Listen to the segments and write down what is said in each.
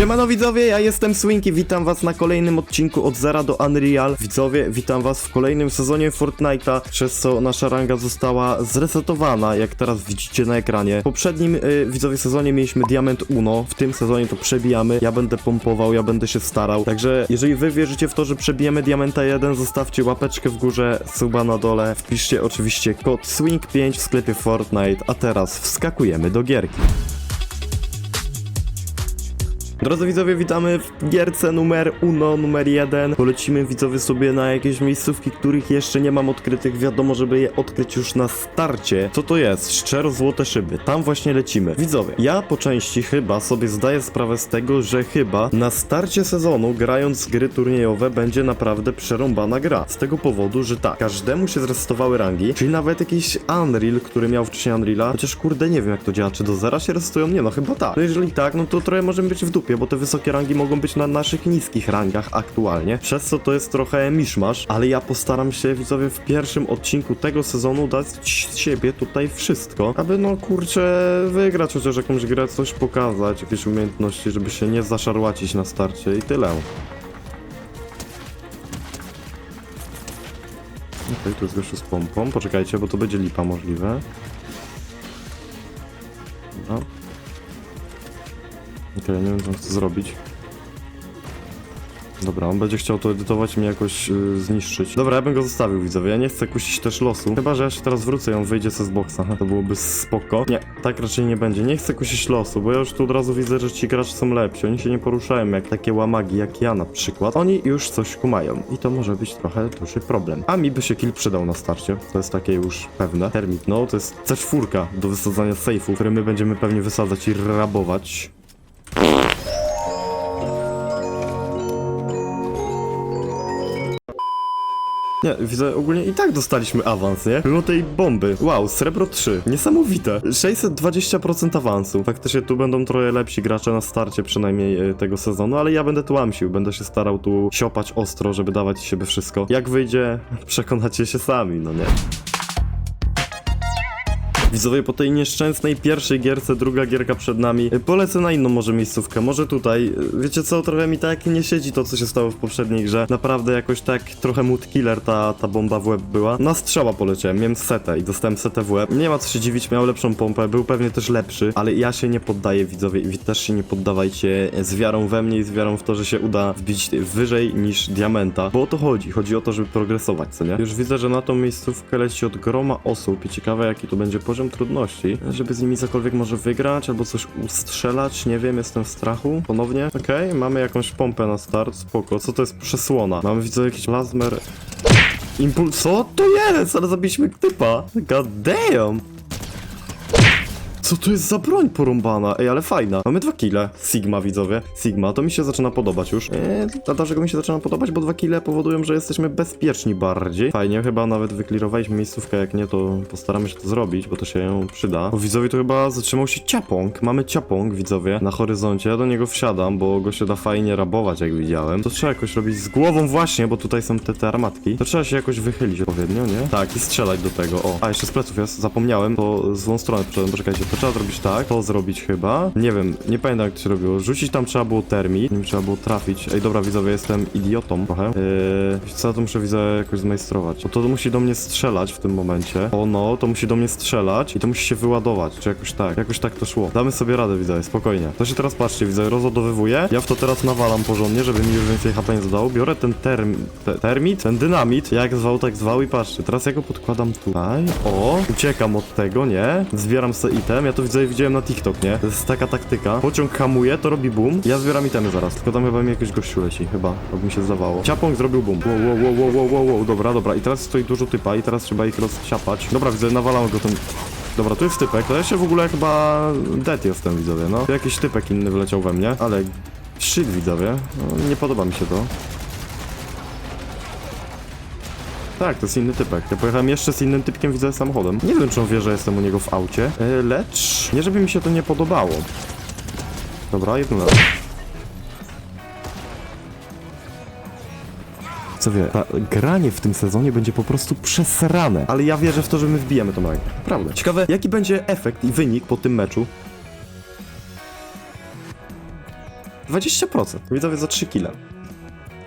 Siemano widzowie, ja jestem Swinky, witam was na kolejnym odcinku od Zera do Unreal. Widzowie, witam was w kolejnym sezonie Fortnite'a, przez co nasza ranga została zresetowana, jak teraz widzicie na ekranie. W poprzednim, y, widzowie, sezonie mieliśmy Diament Uno, w tym sezonie to przebijamy, ja będę pompował, ja będę się starał. Także jeżeli wy wierzycie w to, że przebijemy Diamenta 1, zostawcie łapeczkę w górze, suba na dole, wpiszcie oczywiście kod SWING5 w sklepie Fortnite, a teraz wskakujemy do gierki. Drodzy widzowie, witamy w gierce numer uno, numer jeden. Polecimy widzowie sobie na jakieś miejscówki, których jeszcze nie mam odkrytych. Wiadomo, żeby je odkryć już na starcie. Co to jest? Szczero złote szyby. Tam właśnie lecimy. Widzowie, ja po części chyba sobie zdaję sprawę z tego, że chyba na starcie sezonu, grając gry turniejowe, będzie naprawdę przerąbana gra. Z tego powodu, że tak, każdemu się zresetowały rangi, czyli nawet jakiś Unreal, który miał wcześniej Unreala, chociaż kurde nie wiem jak to działa, czy do zera się resetują? Nie no, chyba tak. No jeżeli tak, no to trochę możemy być w dupie, bo te wysokie rangi mogą być na naszych niskich rangach aktualnie, przez co to jest trochę miszmasz, ale ja postaram się widzowie w pierwszym odcinku tego sezonu dać z siebie tutaj wszystko, aby no kurczę wygrać chociaż jakąś grę, coś pokazać, jakieś umiejętności, żeby się nie zaszarłacić na starcie i tyle. Okej, tu jest gościu z pompą. Poczekajcie, bo to będzie lipa możliwe. Dobra. Okej, nie wiem co chce zrobić. Dobra, on będzie chciał to edytować i mnie jakoś yy, zniszczyć. Dobra, ja bym go zostawił, widzowie. Ja nie chcę kusić też losu. Chyba, że ja się teraz wrócę i on wyjdzie ze z boksa. To byłoby spoko. Nie, tak raczej nie będzie. Nie chcę kusić losu, bo ja już tu od razu widzę, że ci gracze są lepsi. Oni się nie poruszają jak takie łamagi, jak ja na przykład. Oni już coś kumają. I to może być trochę duży problem. A mi by się kill przydał na starcie. To jest takie już pewne. Termit, no, to jest C4 do wysadzania sejfu, który my będziemy pewnie wysadzać i rabować. Nie, widzę, ogólnie i tak dostaliśmy awans, nie? Mimo tej bomby. Wow, srebro 3. Niesamowite. 620% awansu. Faktycznie tu będą trochę lepsi gracze na starcie przynajmniej e, tego sezonu, ale ja będę tu łamsił. Będę się starał tu siopać ostro, żeby dawać z siebie wszystko. Jak wyjdzie, przekonacie się sami, no nie? Widzowie, po tej nieszczęsnej pierwszej gierce, druga gierka przed nami, y, polecę na inną może miejscówkę, może tutaj. Y, Wiecie co, trochę mi tak nie siedzi to, co się stało w poprzedniej grze. Naprawdę jakoś tak trochę mood killer ta, ta bomba w łeb była. Na strzała poleciałem, miałem setę i dostałem setę w łeb. Nie ma co się dziwić, miał lepszą pompę, był pewnie też lepszy, ale ja się nie poddaję, widzowie, i też się nie poddawajcie z wiarą we mnie i z wiarą w to, że się uda wbić wyżej niż diamenta, bo o to chodzi. Chodzi o to, żeby progresować, co nie? Już widzę, że na tą miejscówkę leci od groma osób i ciekawe, jaki to będzie poziom trudności, żeby z nimi cokolwiek może wygrać albo coś ustrzelać, nie wiem, jestem w strachu. Ponownie, okej, mamy jakąś pompę na start, spoko. Co to jest przesłona? Mamy, widzę, jakiś plazmer... Impuls... Co to jest? Ale zabiliśmy typa. God damn! Co to jest za broń porąbana? Ej, ale fajna. Mamy dwa kile. Sigma, widzowie. Sigma, to mi się zaczyna podobać już. Eee, a dlaczego mi się zaczyna podobać? Bo dwa kile powodują, że jesteśmy bezpieczni bardziej. Fajnie, chyba nawet wyklirowaliśmy miejscówkę, jak nie, to postaramy się to zrobić, bo to się ją przyda. Bo widzowie to chyba zatrzymał się ciapong. Mamy ciapong, widzowie, na horyzoncie. Ja do niego wsiadam, bo go się da fajnie rabować, jak widziałem. To trzeba jakoś robić z głową właśnie, bo tutaj są te, te armatki. To trzeba się jakoś wychylić odpowiednio, nie? Tak, i strzelać do tego. O, a jeszcze z pleców jest, zapomniałem, to złą stronę poszedłem, poczekajcie, to trzeba zrobić tak, to zrobić chyba. Nie wiem, nie pamiętam jak to się robiło. Rzucić tam trzeba było termit, nim trzeba było trafić. Ej, dobra, widzowie, jestem idiotą trochę. Yy, co, to muszę, widzę, jakoś zmajstrować. Bo to musi do mnie strzelać w tym momencie. O no, to musi do mnie strzelać i to musi się wyładować, czy jakoś tak. Jakoś tak to szło. Damy sobie radę, widzę, spokojnie. To się teraz, patrzcie, widzę, rozładowywuję. Ja w to teraz nawalam porządnie, żeby mi już więcej HP nie zadało. Biorę ten term... Te, termit, ten dynamit, jak zwał, tak zwał i patrzcie, teraz ja go podkładam tutaj. O, uciekam od tego, nie? Zbieram sobie item, ja to widzę, widziałem na TikTok, nie? To jest taka taktyka. Pociąg hamuje, to robi boom. Ja zbieram itemy zaraz, tylko tam chyba mi jakiś gościu leci, chyba, tak mi się zdawało. Ciapąg zrobił boom. Wow, wow, wow, wow, wow, wow, dobra, dobra. I teraz stoi dużo typa i teraz trzeba ich rozciapać. Dobra, widzę, nawalam go tym... Dobra, tu jest typek, to ja się w ogóle chyba dead jestem, widzowie, no. Tu jakiś typek inny wyleciał we mnie, ale... Shit, widzowie. No, nie podoba mi się to. Tak, to jest inny typek. Ja pojechałem jeszcze z innym typkiem, widzę samochodem. Nie wiem, czy on wie, że jestem u niego w aucie, e, lecz nie, żeby mi się to nie podobało. Dobra, jedno raz. Co wie, ta granie w tym sezonie będzie po prostu przesrane. Ale ja wierzę w to, że my wbijemy tą rangę. Prawda. Ciekawe, jaki będzie efekt i wynik po tym meczu. 20%. Widzowie za 3 kile.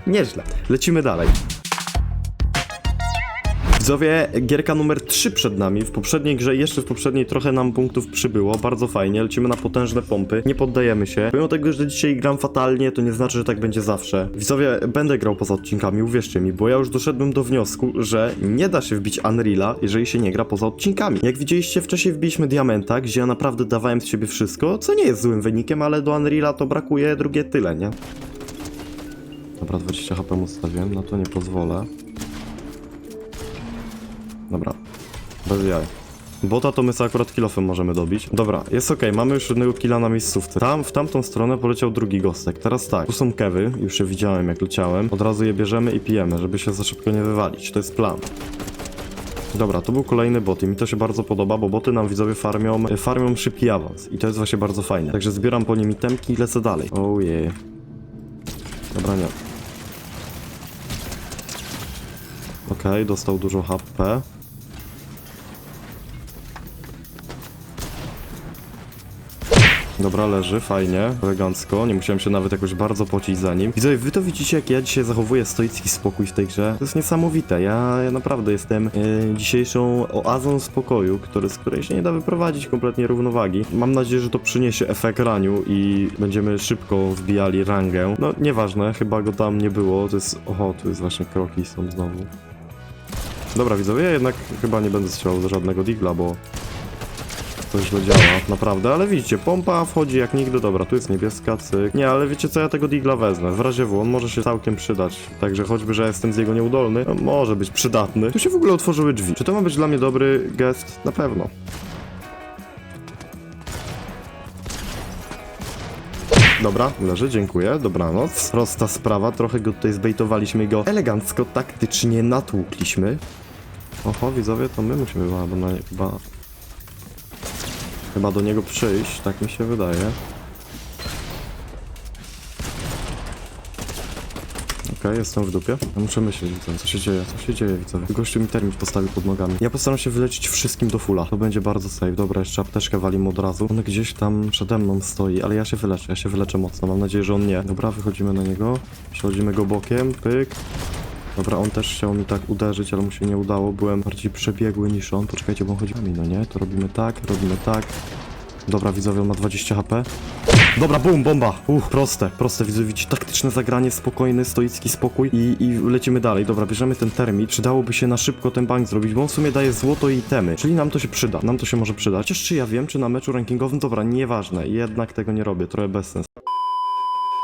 Nieźle. Lecimy dalej. Widzowie, gierka numer 3 przed nami. W poprzedniej grze, jeszcze w poprzedniej trochę nam punktów przybyło. Bardzo fajnie, lecimy na potężne pompy. Nie poddajemy się. Pomimo tego, że dzisiaj gram fatalnie, to nie znaczy, że tak będzie zawsze. Widzowie, będę grał poza odcinkami, uwierzcie mi, bo ja już doszedłem do wniosku, że nie da się wbić Unreala, jeżeli się nie gra poza odcinkami. Jak widzieliście, wcześniej wbiliśmy Diamenta, gdzie ja naprawdę dawałem z siebie wszystko, co nie jest złym wynikiem, ale do Unreala to brakuje drugie tyle, nie? Dobra, 20 HP mu stawiłem, na to nie pozwolę. Dobra, bez jaj. Bota to my sobie akurat kilofem możemy dobić. Dobra, jest okej, mamy już jednego killa na miejscówce. Tam, w tamtą stronę poleciał drugi gostek. Teraz tak, tu są kewy, już je widziałem jak leciałem. Od razu je bierzemy i pijemy, żeby się za szybko nie wywalić. To jest plan. Dobra, to był kolejny bot i mi to się bardzo podoba, bo boty nam widzowie farmią, e, farmią szybki awans i to jest właśnie bardzo fajne. Także zbieram po nim itemki i lecę dalej. Oh yeah. Dobra, nie. Okej, dostał dużo HP. Dobra, leży, fajnie, elegancko, nie musiałem się nawet jakoś bardzo pocić za nim. Widzowie, wy to widzicie, jak ja dzisiaj zachowuję stoicki spokój w tej grze? To jest niesamowite, ja, ja naprawdę jestem e, dzisiejszą oazą spokoju, który, z której się nie da wyprowadzić kompletnie równowagi. Mam nadzieję, że to przyniesie efekt raniu i będziemy szybko wbijali rangę. No, nieważne, chyba go tam nie było, to jest, oho, tu jest właśnie kroki są znowu. Dobra, widzowie, ja jednak chyba nie będę strzelał do żadnego digla, bo to źle działa, naprawdę, ale widzicie, pompa wchodzi jak nigdy, dobra, tu jest niebieska, cyk. Nie, ale wiecie co, ja tego digla wezmę, w razie W, on może się całkiem przydać, także choćby, że jestem z jego nieudolny, no, może być przydatny. Tu się w ogóle otworzyły drzwi, czy to ma być dla mnie dobry gest? Na pewno. Dobra, leży, dziękuję, dobranoc. Prosta sprawa, trochę go tutaj zbejtowaliśmy go elegancko, taktycznie natłukliśmy. Oho, widzowie, to my musimy chyba, chyba Chyba do niego przyjść, tak mi się wydaje. Okej, jestem w dupie. Ja muszę myśleć, widzę, co się dzieje, co się dzieje, widzowie. Gościu mi termin postawił pod nogami. Ja postaram się wyleczyć wszystkim do fulla. To będzie bardzo safe. Dobra, jeszcze apteczkę walimy od razu. On gdzieś tam przede mną stoi, ale ja się wyleczę, ja się wyleczę mocno. Mam nadzieję, że on nie. Dobra, wychodzimy na niego. Przechodzimy go bokiem, pyk. Dobra, on też chciał mi tak uderzyć, ale mu się nie udało. Byłem bardziej przebiegły niż on. Poczekajcie, bo on chodzi nami, no nie? To robimy tak, robimy tak. Dobra, widzowie, on ma 20 HP. Dobra, bum, bomba! Uff, proste, proste, widzowie, widzicie, taktyczne zagranie, spokojny, stoicki spokój i, i lecimy dalej. Dobra, bierzemy ten termit. Przydałoby się na szybko ten bank zrobić, bo on w sumie daje złoto i itemy, czyli nam to się przyda, nam to się może przydać. Chociaż czy ja wiem, czy na meczu rankingowym, dobra, nieważne, jednak tego nie robię, trochę bez sensu.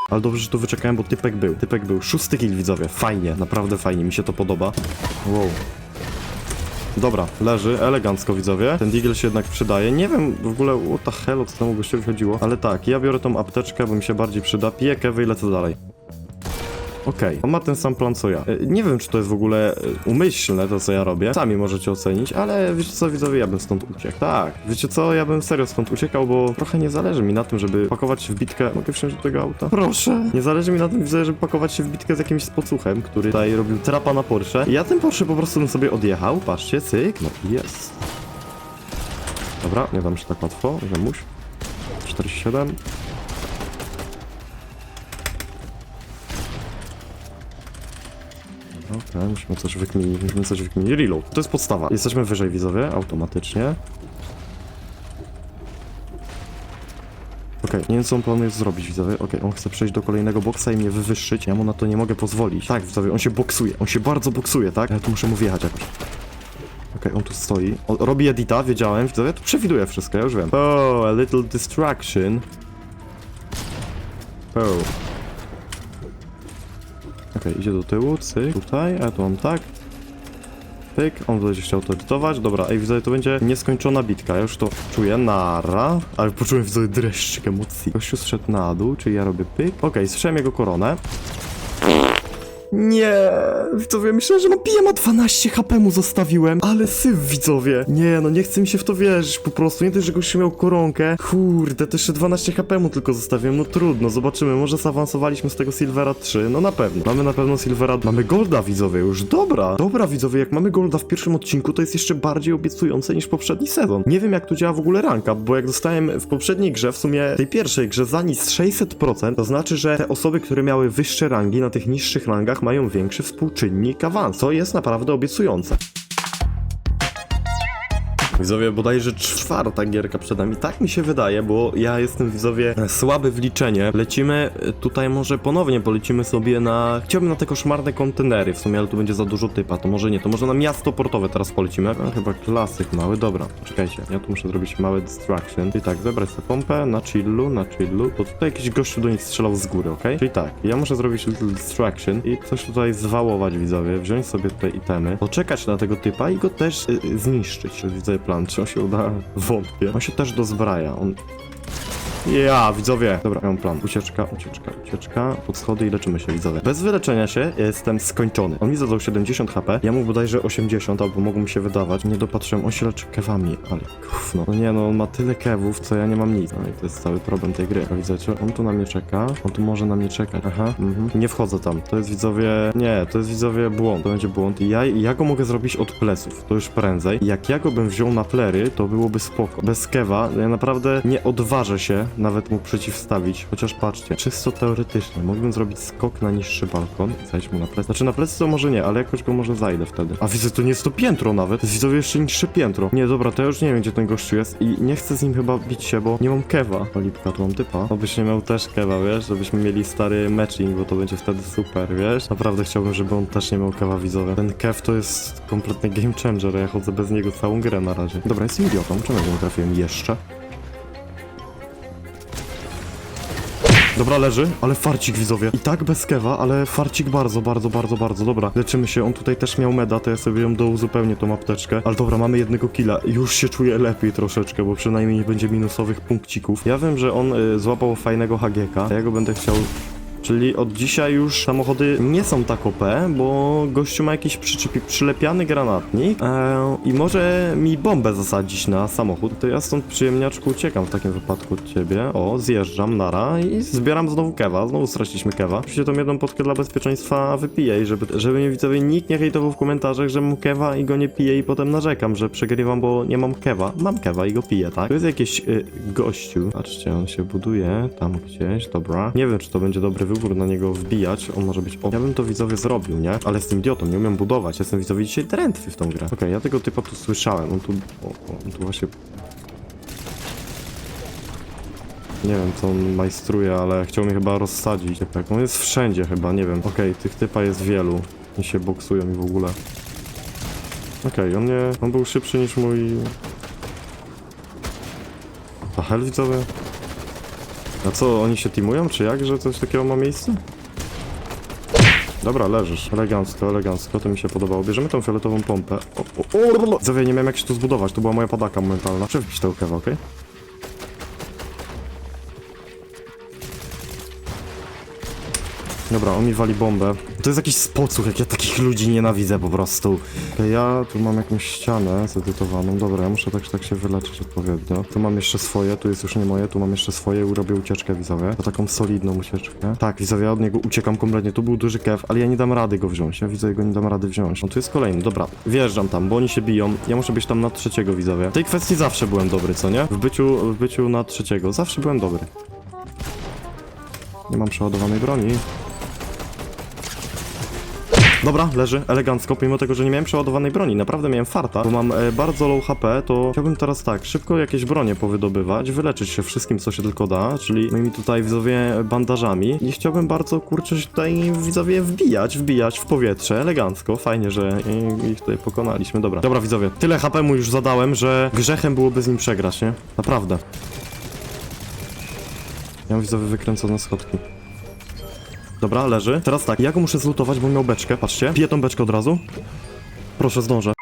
Ale dobrze, że tu wyczekałem, bo typek był. Typek był. Szósty kill, widzowie. Fajnie, naprawdę fajnie, mi się to podoba. Wow. Dobra, leży, elegancko widzowie. Ten deagle się jednak przydaje. Nie wiem w ogóle, what the hell, o co temu gościowi chodziło. Ale tak, ja biorę tą apteczkę, bo mi się bardziej przyda. Piję kewy i lecę dalej. Okej, on ma ten sam plan co ja. E, Nie wiem, czy to jest w ogóle e, umyślne, to co ja robię. Sami możecie ocenić, ale wiecie co, widzowie, ja bym stąd uciekł. Tak, wiecie co, ja bym serio stąd uciekał, bo trochę nie zależy mi na tym, żeby pakować się w bitkę. Mogę wsiąść do tego auta? Proszę. Nie zależy mi na tym, widzowie, żeby pakować się w bitkę z jakimś spocuchem, który tutaj robił trapa na Porsche. Ja ten Porsche po prostu bym sobie odjechał. Patrzcie, cyk. No i jest. Dobra, nie dam się tak łatwo. Żemuś. 47. Okej, musimy coś wykminić, musimy coś wykminić. Reload, to jest podstawa. Jesteśmy wyżej, widzowie, automatycznie. Okej, nie wiem co on planuje zrobić, widzowie. Okej, on chce przejść do kolejnego boksa i mnie wywyższyć. Ja mu na to nie mogę pozwolić. Tak, widzowie, on się boksuje. On się bardzo boksuje, tak? Ja tu muszę mu wjechać jakoś. Okej, on tu stoi. O, robi edita, wiedziałem, widzowie. Tu przewiduję wszystko, ja już wiem. Oh, a little distraction. Oh. Idzie do tyłu, cyk, tutaj, a tu mam tak. Pyk, on będzie chciał to edytować. Dobra, ej, widzę, to będzie nieskończona bitka. Ja już to czuję, nara. Ale poczułem widzę dreszczyk emocji. Gościu zszedł na dół, czyli ja robię pyk. Okej, słyszałem jego koronę. Nie, widzowie, myślałem, że mam pijem, a 12 HP mu zostawiłem, ale syf, widzowie. Nie, no nie chce mi się w to wierzyć, po prostu, nie dość, że gościu miał koronkę, kurde, to jeszcze 12 HP mu tylko zostawiłem, no trudno, zobaczymy, może zaawansowaliśmy z tego Silvera 3, no na pewno. Mamy na pewno Silvera, mamy Golda, widzowie, już, dobra, dobra, widzowie, jak mamy Golda w pierwszym odcinku, to jest jeszcze bardziej obiecujące niż poprzedni sezon. Nie wiem, jak tu działa w ogóle ranka, bo jak dostałem w poprzedniej grze, w sumie tej pierwszej grze za nic 600%, to znaczy, że te osoby, które miały wyższe rangi na tych niższych rangach mają większy współczynnik awansu. To jest naprawdę obiecujące. Widzowie, bodajże czwarta gierka przed nami. Tak mi się wydaje, bo ja jestem widzowie słaby w liczenie. Lecimy e, tutaj może ponownie polecimy sobie na... Chciałbym na te koszmarne kontenery w sumie, ale tu będzie za dużo typa. To może nie, to może na miasto portowe teraz polecimy. A, chyba klasyk mały, dobra. Czekajcie, ja tu muszę zrobić mały distraction. Czyli tak, zebrać sobie pompę na chillu, na chillu. Bo tutaj jakiś gościu do nich strzelał z góry, ok? Czyli tak, ja muszę zrobić little distraction i coś tutaj zwałować widzowie, wziąć sobie tutaj itemy, poczekać na tego typa i go też y, zniszczyć. Widzowie plan, czy on się uda? Wątpię. On się też dozbraja, on... Ja, widzowie! Dobra, mam plan. Ucieczka, ucieczka, ucieczka. Pod schody i leczymy się, widzowie. Bez wyleczenia się jestem skończony. On mi zadał 70 HP, ja mu bodajże 80, albo mogło mi się wydawać. Nie dopatrzyłem, on się leczy kewami, ale gówno. No nie no, on ma tyle kewów, co ja nie mam nic. No i to jest cały problem tej gry. Widzicie, on tu na mnie czeka, on tu może na mnie czekać. Aha, mhm. Nie wchodzę tam. To jest widzowie... Nie, to jest widzowie błąd. To będzie błąd. Ja, ja go mogę zrobić od pleców. To już prędzej. Jak ja go bym wziął na plery, to byłoby spoko. Bez kewa ja naprawdę nie odważę się nawet mu przeciwstawić. Chociaż patrzcie, czysto teoretycznie mógłbym zrobić skok na niższy balkon zajść mu na plecy. Znaczy na plecy to może nie, ale jakoś go może zajdę wtedy. A widzę, to nie jest to piętro nawet. To jest widzowie jeszcze niższe piętro. Nie, dobra, to ja już nie wiem, gdzie ten gościu jest i nie chcę z nim chyba bić się, bo nie mam kewa. Olipka, tu mam typa. Obyś nie miał też kewa, wiesz? Żebyśmy mieli stary matching, bo to będzie wtedy super, wiesz? Naprawdę chciałbym, żeby on też nie miał kewa widzowie. Ten kew to jest kompletny game changer, ja chodzę bez niego całą grę na razie. Dobra, jestem idiotą. Czemu nie trafiłem jeszcze? Dobra, leży, ale farcik widzowie. I tak bez kewa, ale farcik bardzo, bardzo, bardzo, bardzo. Dobra, leczymy się. On tutaj też miał meda, to ja sobie ją douzupełnię tą apteczkę. Ale dobra, mamy jednego killa. Już się czuję lepiej troszeczkę, bo przynajmniej nie będzie minusowych punkcików. Ja wiem, że on y, złapał fajnego HGK, a ja go będę chciał Czyli od dzisiaj już samochody nie są tak OP, bo gościu ma jakiś przylepiany granatnik e, i może mi bombę zasadzić na samochód. To ja stąd przyjemniaczku uciekam w takim wypadku od ciebie. O, zjeżdżam, nara i zbieram znowu kewa. Znowu straciliśmy kewa. Oczywiście tą jedną potkę dla bezpieczeństwa wypiję i żeby, żeby mnie widzowie nikt nie hejtował w komentarzach, że mam kewa i go nie piję i potem narzekam, że przegrywam, bo nie mam kewa. Mam kewa i go piję, tak? To jest jakiś y, gościu. Patrzcie, on się buduje tam gdzieś, dobra. Nie wiem, czy to będzie dobry wybór na niego wbijać. On może być... O, ja bym to widzowie zrobił, nie? Ale jestem idiotą, nie umiem budować. Jestem widzowie dzisiaj drętwy w tą grę. Okej, ja tego typa tu słyszałem. On tu... O, on tu właśnie... Nie wiem, co on majstruje, ale chciał mnie chyba rozsadzić. Tak, on jest wszędzie chyba, nie wiem. Okej, tych typa jest wielu. I się boksują i w ogóle. Okej, on nie... On był szybszy niż mój... A hel widzowie? A co, oni się teamują, czy jak, że coś takiego ma miejsce? Dobra, leżysz. Elegancko, elegancko, to mi się podobało. Bierzemy tą fioletową pompę. O, o, o, Zawie, nie miałem jak się tu zbudować, to była moja padaka momentalna. Przewić tę kewę, okej? Dobra, on mi wali bombę. To jest jakiś spocuch, jak ja takich ludzi nienawidzę po prostu. Ja tu mam jakąś ścianę zedytowaną. Dobra, ja muszę tak, tak się wyleczyć odpowiednio. Tu mam jeszcze swoje, tu jest już nie moje, tu mam jeszcze swoje i robię ucieczkę widzowie. To taką solidną ucieczkę. Tak, widzowie, ja od niego uciekam kompletnie. Tu był duży kew, ale ja nie dam rady go wziąć. Ja widzę, go nie dam rady wziąć. On tu jest kolejny, dobra. Wjeżdżam tam, bo oni się biją. Ja muszę być tam na trzeciego widzowie. W tej kwestii zawsze byłem dobry, co nie? W byciu, w byciu na trzeciego. Zawsze byłem dobry. Nie mam przeładowanej broni. Dobra, leży, elegancko, pomimo tego, że nie miałem przeładowanej broni, naprawdę miałem farta, bo mam e, bardzo low HP, to chciałbym teraz tak, szybko jakieś bronie powydobywać, wyleczyć się wszystkim, co się tylko da, czyli moimi tutaj widzowie bandażami i chciałbym bardzo, kurczę, się tutaj widzowie wbijać, wbijać w powietrze, elegancko, fajnie, że ich tutaj pokonaliśmy, dobra. Dobra widzowie, tyle HP mu już zadałem, że grzechem byłoby z nim przegrać, nie? Naprawdę. Ja widzowie wykręcone schodki. Dobra, leży. Teraz tak, ja go muszę zlutować, bo miał beczkę, patrzcie. Piję tą beczkę od razu. Proszę, zdążę.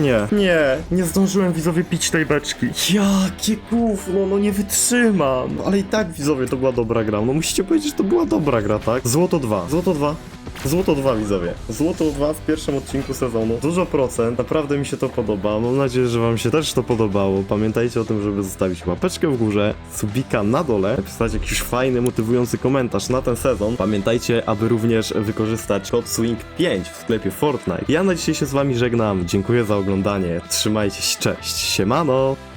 nie. Nie, nie zdążyłem widzowie pić tej beczki. Jakie gówno, no nie wytrzymam. Ale i tak widzowie to była dobra gra. No musicie powiedzieć, że to była dobra gra, tak? Złoto 2, złoto 2. Złoto 2 widzowie. Złoto 2 w pierwszym odcinku sezonu. Dużo procent, naprawdę mi się to podoba. Mam nadzieję, że wam się też to podobało. Pamiętajcie o tym, żeby zostawić łapeczkę w górze, subika na dole, napisać jakiś fajny, motywujący komentarz na ten sezon. Pamiętajcie, aby również wykorzystać kod SWING5 w sklepie Fortnite. Ja na dzisiaj się z wami żegnam. Dziękuję za oglądanie. Trzymajcie się, cześć. Siemano!